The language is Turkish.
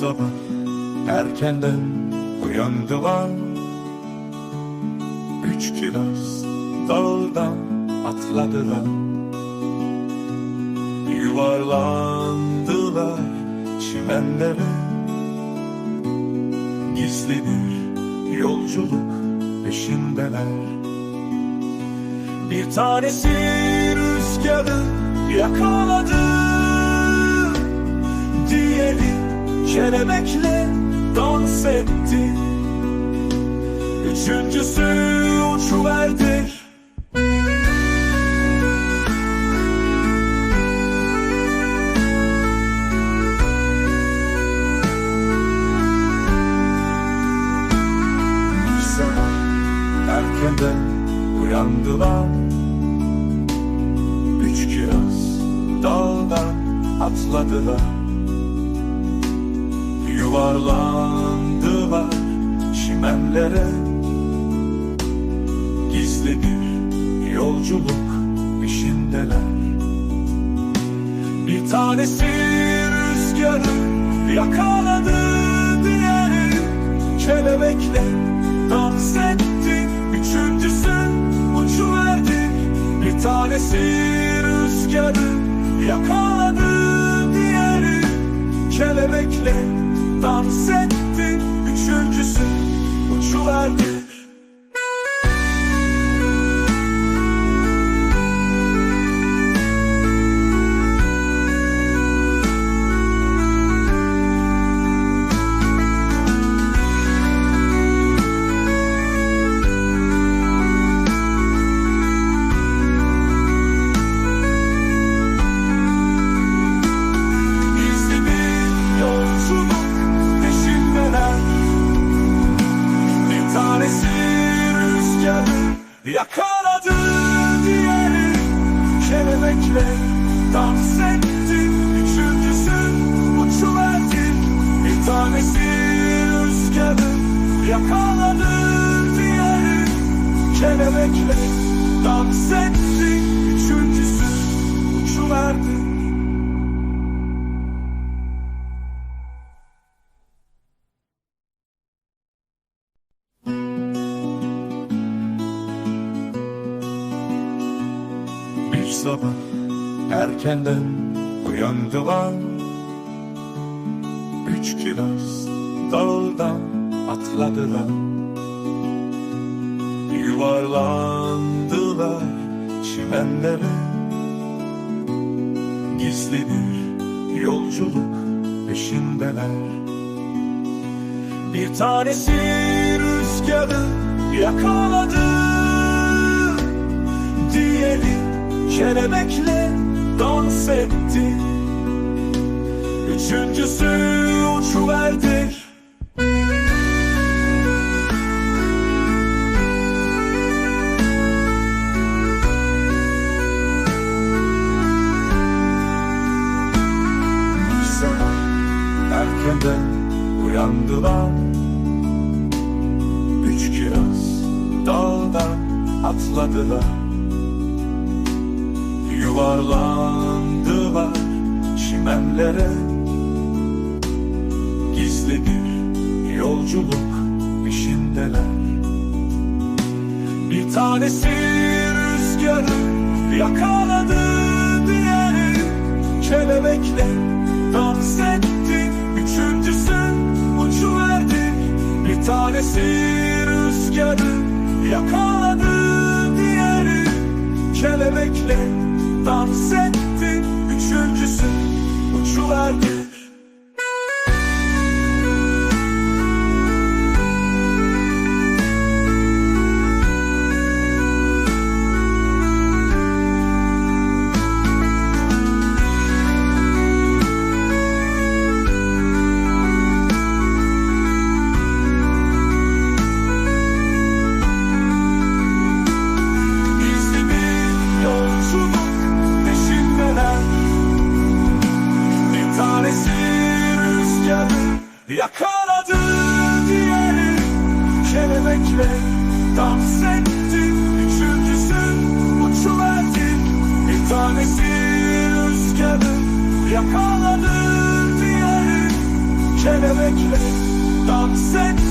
sabah erkenden uyandılar. Üç kiraz dağdan atladılar. Yuvarlandılar çimenlere. Gizli bir yolculuk peşindeler. Bir tanesi rüzgarı yakaladı kelebekle dans etti. Üçüncüsü uçuverdi. Sabah erkenden uyandılar. Üç kiraz dağdan atladılar Yuvarlandılar çimenlere. Gizli bir yolculuk peşindeler. Bir tanesi rüzgarı yakaladı Diğeri. Kelebekle dans etti Üçüncüsü uçuverdi Bir tanesi rüzgarı yakaladı Diğeri. Kelebekle dans etti. Üçüncüsü uçuverdi yakaladı Diğeri. Kelebekle dans etti. Üçüncüsü uçuverdi. Bir tanesi rüzgarı yakaladı Diğeri. Kelebekle dans etti sabah erkenden uyandılar. Üç kiraz dağdan atladılar. Yuvarlandılar çimenlere. Gizli bir yolculuk peşindeler. Bir tanesi rüzgarı yakaladı kelebekle dans etti. Üçüncüsü uçuverdi erkenden uyandılar. Üç kiraz dağdan atladılar Yuvarlandılar çimenlere. Gizli bir yolculuk peşindeler. Bir tanesi rüzgarı yakaladı Diğeri kelebekle dans etti Üçüncüsü uçuverdi Bir tanesi rüzgarı yakaladı Diğeri kelebekle dans etti Üçüncüsü uçuverdi yakaladı Diğeri kelebekle dans etti Üçüncüsü uçuverdi Bir tanesi rüzgarı yakaladı Diğeri kelebekle dans ettik